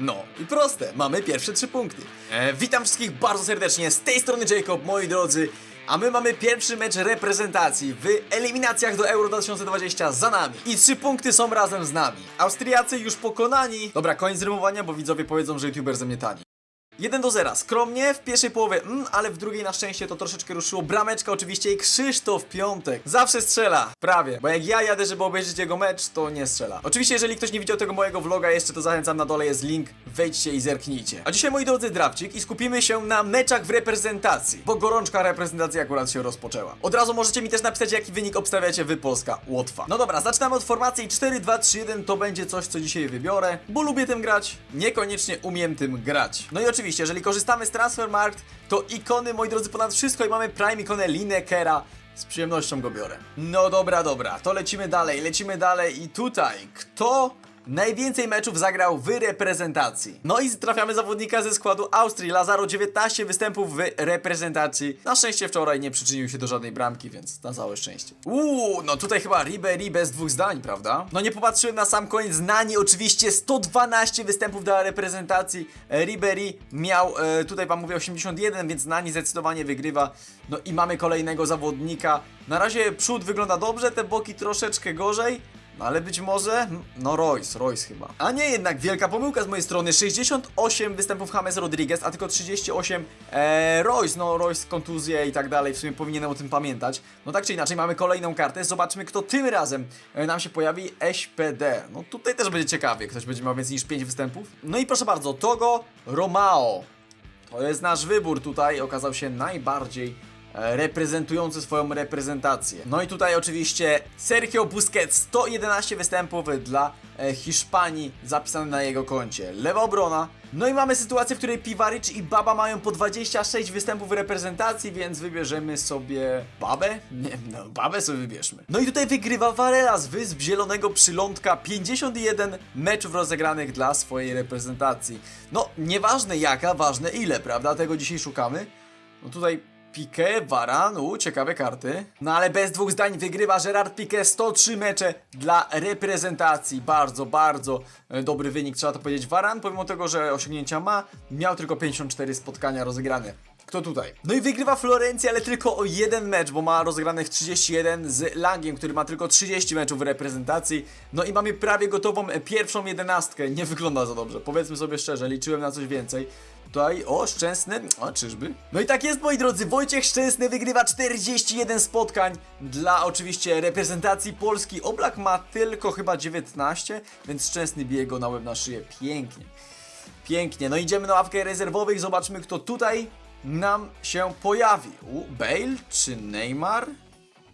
No i proste, mamy pierwsze trzy punkty. E, witam wszystkich bardzo serdecznie, z tej strony Jacob, moi drodzy. A my mamy pierwszy mecz reprezentacji w eliminacjach do Euro 2020 za nami. I trzy punkty są razem z nami. Austriacy już pokonani. Dobra, koniec rymowania, bo widzowie powiedzą, że youtuber ze mnie tani. 1 do 0. Skromnie, w pierwszej połowie, mm, ale w drugiej na szczęście to troszeczkę ruszyło. Brameczka oczywiście i Krzysztof Piątek. Zawsze strzela. Prawie. Bo jak ja jadę, żeby obejrzeć jego mecz, to nie strzela. Oczywiście, jeżeli ktoś nie widział tego mojego vloga jeszcze, to zachęcam na dole jest link. Wejdźcie i zerknijcie. A dzisiaj, moi drodzy, drafcik i skupimy się na meczach w reprezentacji. Bo gorączka reprezentacji akurat się rozpoczęła. Od razu możecie mi też napisać, jaki wynik obstawiacie wy Polska Łotwa. No dobra, zaczynamy od formacji 4-2-3-1. To będzie coś, co dzisiaj wybiorę, bo lubię tym grać. Niekoniecznie umiem tym grać. No i oczywiście, jeżeli korzystamy z Transfermarkt, to ikony, moi drodzy, ponad wszystko i mamy Prime ikonę Linekera. Z przyjemnością go biorę. No dobra, dobra, to lecimy dalej, lecimy dalej i tutaj, kto najwięcej meczów zagrał w reprezentacji? No i trafiamy zawodnika ze składu Austrii, Lazaro 19 występów w reprezentacji. Na szczęście wczoraj nie przyczynił się do żadnej bramki, więc na całe szczęście. Uuu, no tutaj chyba Ribery bez dwóch zdań, prawda? No nie popatrzyłem na sam koniec, Nani oczywiście 112 występów dla reprezentacji. Ribery miał, e, tutaj wam mówię 81, więc Nani zdecydowanie wygrywa. No i mamy kolejnego zawodnika. Na razie przód wygląda dobrze, te boki troszeczkę gorzej. Ale być może, no Royce, Royce chyba. A nie jednak, wielka pomyłka z mojej strony. 68 występów James Rodriguez, a tylko 38 e, Royce. No Royce kontuzje i tak dalej, w sumie powinienem o tym pamiętać. No tak czy inaczej, mamy kolejną kartę. Zobaczmy, kto tym razem e, nam się pojawi. SPD. No tutaj też będzie ciekawie, ktoś będzie miał więcej niż 5 występów. No i proszę bardzo, Togo Romao. To jest nasz wybór tutaj, okazał się najbardziej reprezentujący swoją reprezentację. No i tutaj oczywiście Sergio Busquets, 111 występów dla e, Hiszpanii zapisane na jego koncie. Lewa obrona. No i mamy sytuację, w której Piwaric i Baba mają po 26 występów w reprezentacji, więc wybierzemy sobie Babę? Nie, no Babę sobie wybierzmy. No i tutaj wygrywa Varela z Wysp Zielonego Przylądka 51 meczów rozegranych dla swojej reprezentacji. No, nieważne jaka, ważne ile, prawda? Tego dzisiaj szukamy. No tutaj Piqué, Varan, u, ciekawe karty. No ale bez dwóch zdań wygrywa Gerard Piqué 103 mecze dla reprezentacji. Bardzo, bardzo e, dobry wynik, trzeba to powiedzieć. Varan, pomimo tego, że osiągnięcia ma, miał tylko 54 spotkania rozegrane. Kto tutaj? No i wygrywa Florencja, ale tylko o jeden mecz, bo ma rozegranych 31 z Langiem, który ma tylko 30 meczów w reprezentacji. No i mamy prawie gotową pierwszą jedenastkę. Nie wygląda za dobrze, powiedzmy sobie szczerze, liczyłem na coś więcej. Tutaj, o, Szczęsny, o, czyżby? No i tak jest, moi drodzy, Wojciech Szczęsny wygrywa 41 spotkań dla oczywiście reprezentacji Polski. Oblak ma tylko chyba 19, więc Szczęsny bije go na łeb na szyję. Pięknie. Pięknie, no idziemy na ławkę rezerwowych, zobaczmy kto tutaj nam się pojawi. U, Bale czy Neymar?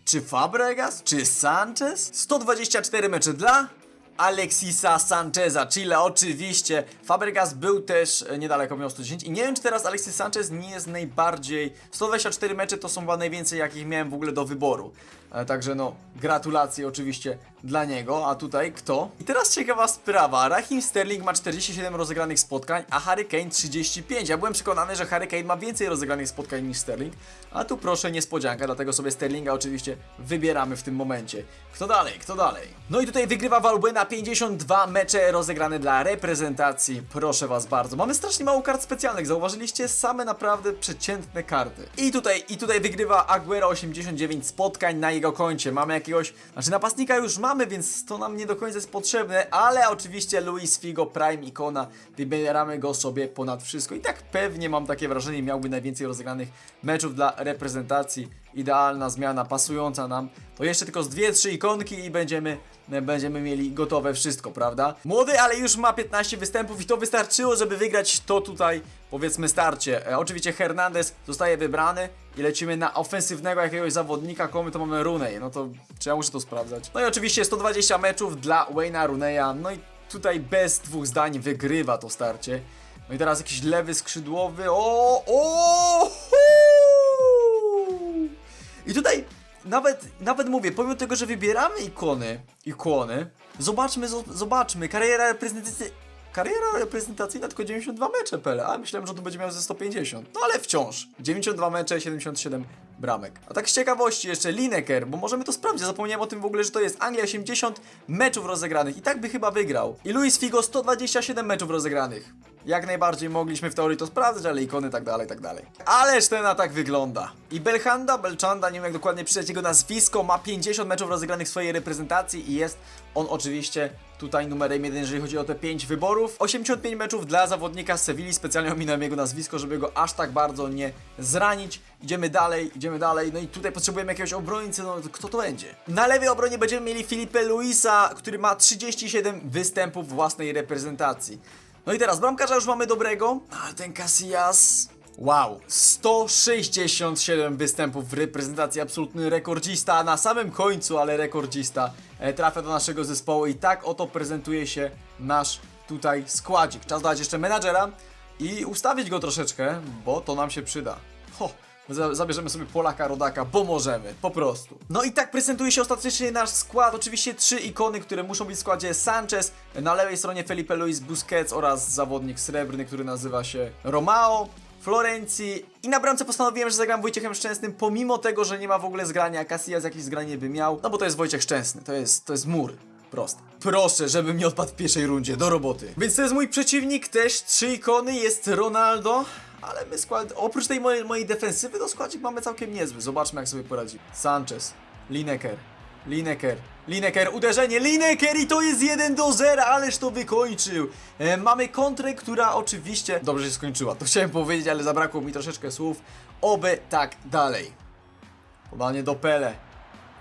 Czy Fabregas? Czy Sanchez? 124 mecze dla Alexisa Sancheza, Chile, oczywiście. Fabregas był też e, niedaleko, miał 110 i nie wiem, czy teraz Alexis Sanchez nie jest najbardziej... 124 mecze to są chyba najwięcej, jakich miałem w ogóle do wyboru. E, Także no, gratulacje oczywiście dla niego, a tutaj kto? I teraz ciekawa sprawa, Raheem Sterling ma 47 rozegranych spotkań, a Harry Kane 35. Ja byłem przekonany, że Harry Kane ma więcej rozegranych spotkań niż Sterling, a tu proszę niespodzianka, dlatego sobie Sterlinga oczywiście wybieramy w tym momencie. Kto dalej, kto dalej? No i tutaj wygrywa Valbuena 52 mecze rozegrane dla reprezentacji, proszę was bardzo. Mamy strasznie mało kart specjalnych, zauważyliście? Same naprawdę przeciętne karty. I tutaj, i tutaj wygrywa Aguero 89 spotkań na jego koncie. Mamy jakiegoś, znaczy napastnika już mamy, więc to nam nie do końca jest potrzebne, ale oczywiście Luis Figo Prime ikona, wybieramy go sobie ponad wszystko. I tak pewnie mam takie wrażenie, miałby najwięcej rozegranych meczów dla reprezentacji. Idealna zmiana, pasująca nam. To jeszcze tylko z dwie, trzy ikonki i będziemy, będziemy mieli gotowe wszystko, prawda? Młody, ale już ma 15 występów i to wystarczyło, żeby wygrać to tutaj, powiedzmy, starcie. E, oczywiście Hernandez zostaje wybrany i lecimy na ofensywnego jakiegoś zawodnika, komu to mamy Runej. No to, czy ja muszę to sprawdzać? No i oczywiście 120 meczów dla Wayne'a Runeya, no i tutaj bez dwóch zdań wygrywa to starcie. No i teraz jakiś lewy skrzydłowy, o, o! I tutaj nawet, nawet mówię, pomimo tego, że wybieramy ikony, ikony, zobaczmy, zo- zobaczmy, kariera reprezentacyjna, kariera reprezentacyjna tylko 92 mecze Pele, a myślałem, że tu będzie miał ze 150. No ale wciąż. 92 mecze, 77 bramek. A tak z ciekawości jeszcze Lineker, bo możemy to sprawdzić, zapomniałem o tym w ogóle, że to jest Anglia 80 meczów rozegranych i tak by chyba wygrał. I Luis Figo 127 meczów rozegranych. Jak najbardziej mogliśmy w teorii to sprawdzać, ale ikony tak dalej, tak dalej. Ależ ten atak wygląda. I Belhanda, Belchanda, nie wiem jak dokładnie przeczytać jego nazwisko, ma 50 meczów rozegranych w swojej reprezentacji i jest on oczywiście tutaj numerem jeden, jeżeli chodzi o te 5 wyborów. 85 meczów dla zawodnika z Sewilli, specjalnie ominąłem jego nazwisko, żeby go aż tak bardzo nie zranić. Idziemy dalej, idziemy dalej, no i tutaj potrzebujemy jakiegoś obrońcy, no to kto to będzie? Na lewej obronie będziemy mieli Filipe Luisa, który ma 37 występów własnej reprezentacji. No i teraz bramkarza już mamy dobrego, ale ten Casillas... Wow, 167 występów w reprezentacji, absolutny rekordzista, na samym końcu, ale rekordzista, e, trafia do naszego zespołu i tak oto prezentuje się nasz tutaj składzik. Czas dać jeszcze menadżera i ustawić go troszeczkę, bo to nam się przyda. Ho, zabierzemy sobie Polaka Rodaka, bo możemy, po prostu. No i tak prezentuje się ostatecznie nasz skład. Oczywiście trzy ikony, które muszą być w składzie. Sanchez, na lewej stronie Felipe Luis Busquets oraz zawodnik srebrny, który nazywa się Romao. Florencji i na bramce postanowiłem, że zagram Wojciechem Szczęsnym, pomimo tego, że nie ma w ogóle zgrania, Casillas jakieś zgranie by miał, no bo to jest Wojciech Szczęsny, to jest, to jest mur. Proszę, żebym nie odpadł w pierwszej rundzie, do roboty. Więc to jest mój przeciwnik, też trzy ikony, jest Ronaldo, ale my skład... Oprócz tej mojej, mojej defensywy, to składzik mamy całkiem niezły. Zobaczmy, jak sobie poradzi. Sanchez, Lineker, Lineker, Lineker, uderzenie, Lineker i to jest 1 do 0, ależ to wykończył. E, mamy kontrę, która oczywiście dobrze się skończyła. To chciałem powiedzieć, ale zabrakło mi troszeczkę słów. Oby tak dalej. Podanie do Pele.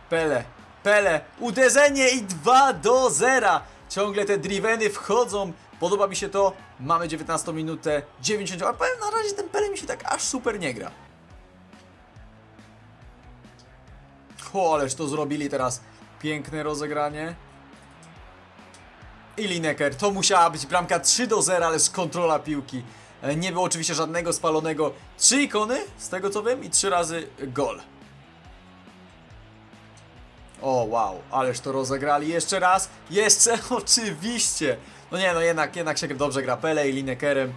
Pele, Pele, uderzenie i 2 do 0. Ciągle te driveny wchodzą. Podoba mi się to. Mamy 19 minutę, 90. Ale powiem na razie ten Pele mi się tak aż super nie gra. O, ależ to zrobili teraz. Piękne rozegranie. I Lineker, to musiała być bramka 3 do 0, ależ kontrola piłki. E, Nie było oczywiście żadnego spalonego. Trzy ikony, z tego co wiem, i trzy razy gol. O, wow, ależ to rozegrali jeszcze raz. Jeszcze oczywiście. No nie, no jednak, jednak się dobrze gra Pele i Linekerem.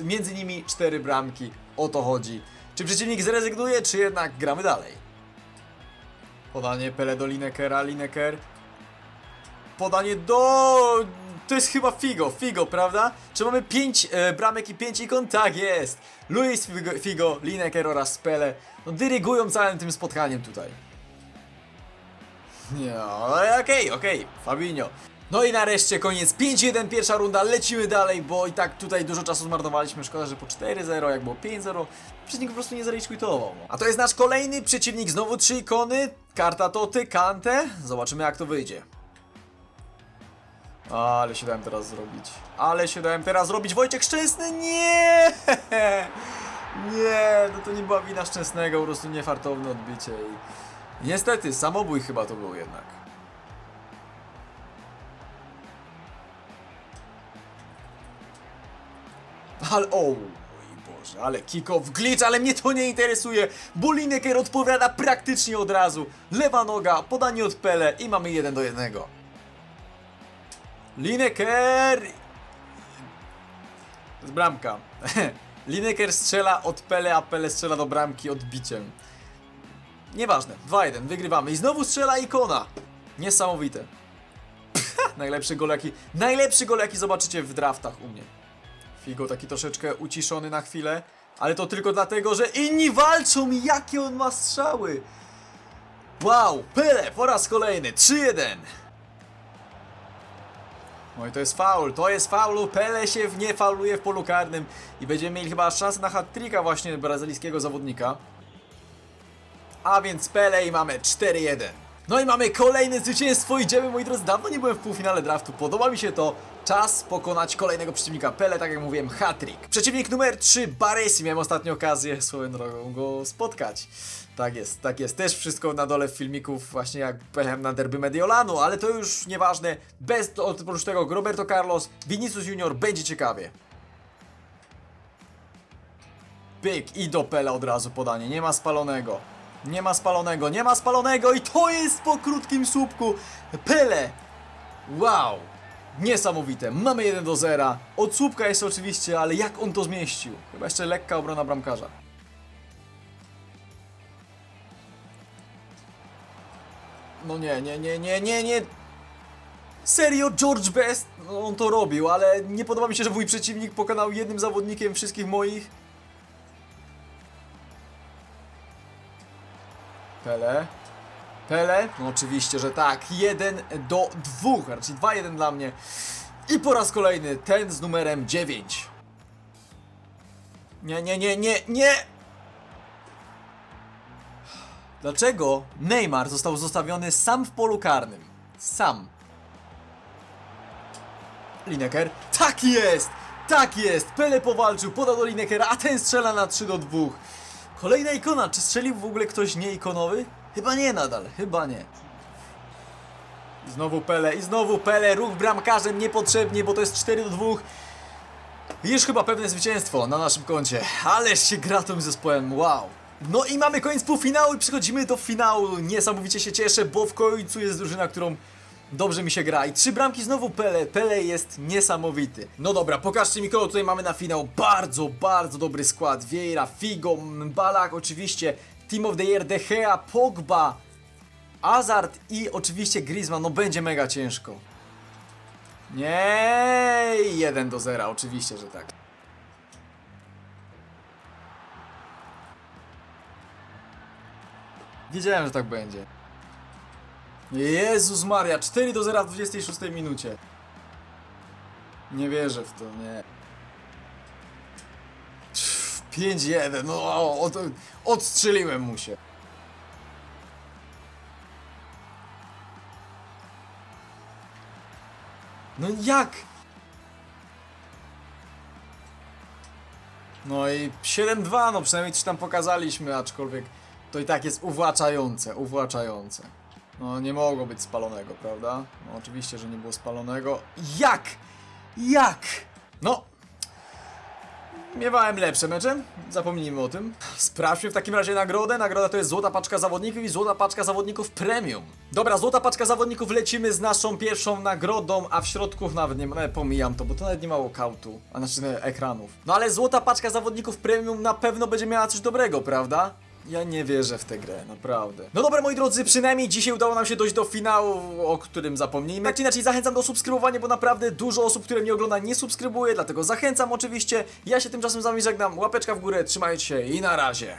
Między nimi cztery bramki. O to chodzi. Czy przeciwnik zrezygnuje, czy jednak gramy dalej? Podanie Pele do Linekera, Lineker. Podanie do... To jest chyba Figo, Figo, prawda? Czy mamy 5 e, bramek i 5 ikon? Tak jest! Luis Figo, Figo, Lineker oraz Pele no, dyrygują całym tym spotkaniem tutaj. Ale okej, okej, Fabinho. No i nareszcie koniec, 5-1 pierwsza runda, lecimy dalej, bo i tak tutaj dużo czasu zmarnowaliśmy, szkoda, że po 4-0, jak było 5-0, przeciwnik po prostu nie zarejestrujtował. A to jest nasz kolejny przeciwnik, znowu trzy ikony, karta Toty, Kante, zobaczymy jak to wyjdzie. Ale się dałem teraz zrobić, ale się dałem teraz zrobić, Wojciech Szczęsny, nie! Nie, no to nie była wina Szczęsnego, po prostu niefartowne odbicie i... Niestety, samobój chyba to był jednak. Ale o, mój Boże, ale kick-off glitch, ale mnie to nie interesuje, bo Lineker odpowiada praktycznie od razu. Lewa noga, podanie od Pele i mamy 1 do 1. Lineker! Z bramka. Lineker strzela od Pele, a Pele strzela do bramki odbiciem. Nieważne, 2-1, wygrywamy. I znowu strzela ikona. Niesamowite. najlepszy gol jaki, najlepszy gol jaki zobaczycie w draftach u mnie. Figo taki troszeczkę uciszony na chwilę, ale to tylko dlatego, że inni walczą i jakie on ma strzały. Wow, Pele po raz kolejny, 3-1. No i to jest faul, to jest faulu, Pele się nie fauluje w polu karnym i będziemy mieli chyba szansę na hat-tricka właśnie brazylijskiego zawodnika. A więc Pele i mamy 4-1. No i mamy kolejne zwycięstwo, idziemy moi drodzy, dawno nie byłem w półfinale draftu, podoba mi się to. Czas pokonać kolejnego przeciwnika Pele, tak jak mówiłem, hat-trick. Przeciwnik numer 3, Baresi, miałem ostatnio okazję swoją drogą go spotkać. Tak jest, tak jest, też wszystko na dole filmików, właśnie jak pojechałem na derby Mediolanu, ale to już nieważne, bez, oprócz tego Roberto Carlos, Vinicius Junior, będzie ciekawie. Pyk i do Pele od razu podanie, nie ma spalonego. Nie ma spalonego, nie ma spalonego i to jest po krótkim słupku. Pele! Wow! Niesamowite. Mamy 1 do 0. Odsłupka jest oczywiście, ale jak on to zmieścił? Chyba jeszcze lekka obrona bramkarza. No nie, nie, nie, nie, nie, nie. Serio, George Best? No, on to robił, ale nie podoba mi się, że mój przeciwnik pokonał jednym zawodnikiem wszystkich moich. Pele. Pele? No oczywiście, że tak. 1 do 2, raczej 2-1 dla mnie. I po raz kolejny ten z numerem 9. Nie, nie, nie, nie, nie! Dlaczego Neymar został zostawiony sam w polu karnym? Sam. Lineker. Tak jest! Tak jest! Pele powalczył, podał do Linekera, a ten strzela na 3 do 2. Kolejna ikona. Czy strzelił w ogóle ktoś nieikonowy? Chyba nie nadal, chyba nie. I znowu Pele, i znowu Pele, ruch bramkarzem niepotrzebnie, bo to jest 4 do 2. Już chyba pewne zwycięstwo na naszym koncie. Ależ się gra tym zespołem, wow. No i mamy koniec półfinału i przechodzimy do finału. Niesamowicie się cieszę, bo w końcu jest drużyna, którą dobrze mi się gra. I trzy bramki znowu Pele. Pele jest niesamowity. No dobra, pokażcie mi kogo tutaj mamy na finał. Bardzo, bardzo dobry skład. Vieira, Figo, Balak, oczywiście Team of the Year, De Gea, Pogba, Hazard i oczywiście Griezmann. No będzie mega ciężko. Nie, 1 do 0, oczywiście, że tak. Wiedziałem, że tak będzie. Jezus Maria, 4 do 0 w 26 minucie. Nie wierzę w to, nie. 5-1, no od, odstrzeliłem mu się. No jak? No i 7-2, no przynajmniej coś tam pokazaliśmy, aczkolwiek to i tak jest uwłaczające, uwłaczające. No nie mogło być spalonego, prawda? No oczywiście, że nie było spalonego. Jak? Jak? No. Miewałem lepsze mecze, zapomnijmy o tym. Sprawdźmy w takim razie nagrodę. Nagroda to jest złota paczka zawodników i złota paczka zawodników premium. Dobra, złota paczka zawodników lecimy z naszą pierwszą nagrodą, a w środku nawet nie ma, e, pomijam to, bo to nawet nie ma walkoutu, a znaczy e, ekranów. No ale złota paczka zawodników premium na pewno będzie miała coś dobrego, prawda? Ja nie wierzę w tę grę, naprawdę. No dobra, moi drodzy, przynajmniej dzisiaj udało nam się dojść do finału, o którym zapomnijmy. Tak czy inaczej, zachęcam do subskrybowania, bo naprawdę dużo osób, które mnie ogląda, nie subskrybuje, dlatego zachęcam oczywiście. Ja się tymczasem z wami żegnam. Łapeczka w górę, trzymajcie się i na razie.